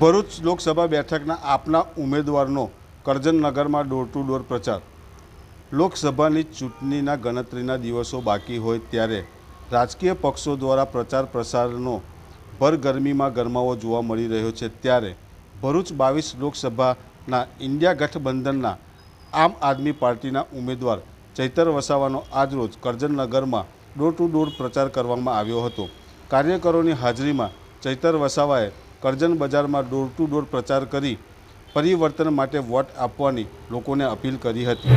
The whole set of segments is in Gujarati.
ભરૂચ લોકસભા બેઠકના આપના ઉમેદવારનો કરજનનગરમાં ડોર ટુ ડોર પ્રચાર. લોકસભાની ચૂંટણીના ગણતરીના દિવસો બાકી હોય ત્યારે રાજકીય પક્ષો દ્વારા પ્રચાર પ્રસારનો ભરગરમીમાં ગરમાવો જોવા મળી રહ્યો છે ત્યારે ભરૂચ બાવીસ લોકસભાના ઇન્ડિયા ગઠબંધનના આમ આદમી પાર્ટીના ઉમેદવાર ચૈતર વસાવાનો આજરોજ કરજનનગરમાં ડોર ટુ ડોર પ્રચાર કરવામાં આવ્યો હતો. કાર્યકરોની હાજરીમાં ચૈતર વસાવાએ કરજન બજારમાં ડોર ટુ ડોર પ્રચાર કરી પરિવર્તન માટે વોટ આપવાની લોકોને અપીલ કરી હતી.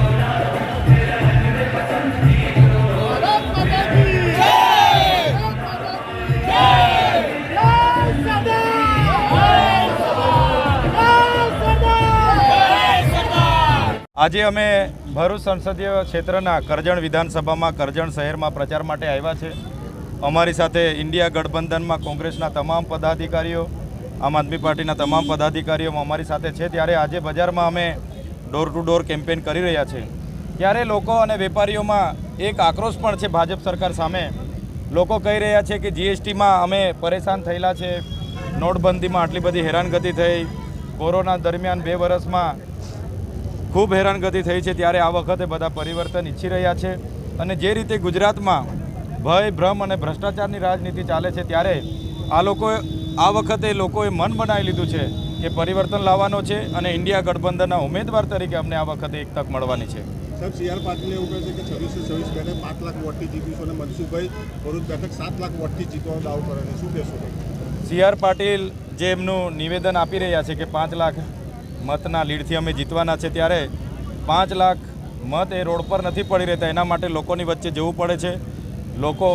આજે અમે ભરૂચ સંસદીય ક્ષેત્રના કરજણ વિધાનસભામાં કરજણ શહેરમાં પ્રચાર માટે આવ્યા છે. અમારી સાથે ઇન્ડિયા ગઠબંધનમાં કોંગ્રેસના તમામ પદાધિકારીઓ આમ આદમી પાર્ટીના તમામ પદાધિકારીઓ અમારી સાથે છે. ત્યારે આજે બજારમાં અમે ડોર ટુ ડોર કેમ્પેન કરી રહ્યા છે. ત્યારે લોકો અને વેપારીઓમાં એક આક્રોશ પણ છે ભાજપ સરકાર સામે. લોકો કહી રહ્યા છે કે જીએસટીમાં અમે પરેશાન થયેલા છે. નોટબંધીમાં આટલી બધી હેરાનગતિ થઈ. કોરોના દરમિયાન બે વર્ષમાં ખૂબ હેરાનગતિ થઈ છે. ત્યારે આ વખતે બધા પરિવર્તન ઈચ્છી રહ્યા છે. અને જે રીતે ગુજરાતમાં ભય, ભ્રમ અને ભ્રષ્ટાચારની રાજનીતિ ચાલે છે, ત્યારે આ લોકો આ વખતે લોકોએ મન બનાવી લીધું છે કે પરિવર્તન લાવવાનો છે અને ઇન્ડિયા ગઠબંધનના ઉમેદવાર તરીકે અમને આ વખતે એક તક મળવાની છે. સાહેબ સીઆર પાટીલે એવું કહે છે કે છવ્વીસો છવ્વીસ બેઠક પાંચ લાખ વોટથી જીતીશું અને મનસુખભાઈ ભરૂચ બેઠક સાત લાખ વોટથી જીતવાનો દાવો કરે છે. શું કહેશો સી આર પાટીલ જે એમનું નિવેદન આપી રહ્યા છે કે પાંચ લાખ મતના લીડથી અમે જીતવાના છે ત્યારે પાંચ લાખ મત એ રોડ પર નથી પડી રહેતા એના માટે લોકોની વચ્ચે જવું પડે છે. લોકો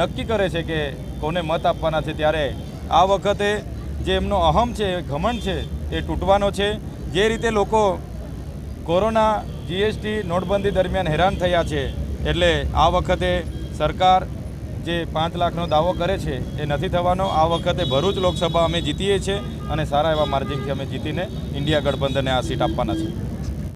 નક્કી કરે છે કે કોને મત આપવાના છે ત્યારે આ વખતે જે એમનો અહમ છે, ઘમંડ છે, એ તૂટવાનો છે. જે રીતે લોકો કોરોના જીએસટી નોટબંધી દરમિયાન હેરાન થયા છે, એટલે આ વખતે સરકાર જે પાંચ લાખનો દાવો કરે છે, એ નથી થવાનો. આ વખતે ભરૂચ લોકસભા અમે જીતીએ છીએ અને સારા એવા માર્જિનથી અમે જીતીને ઇન્ડિયા ગઠબંધનને આ સીટ આપવાના છે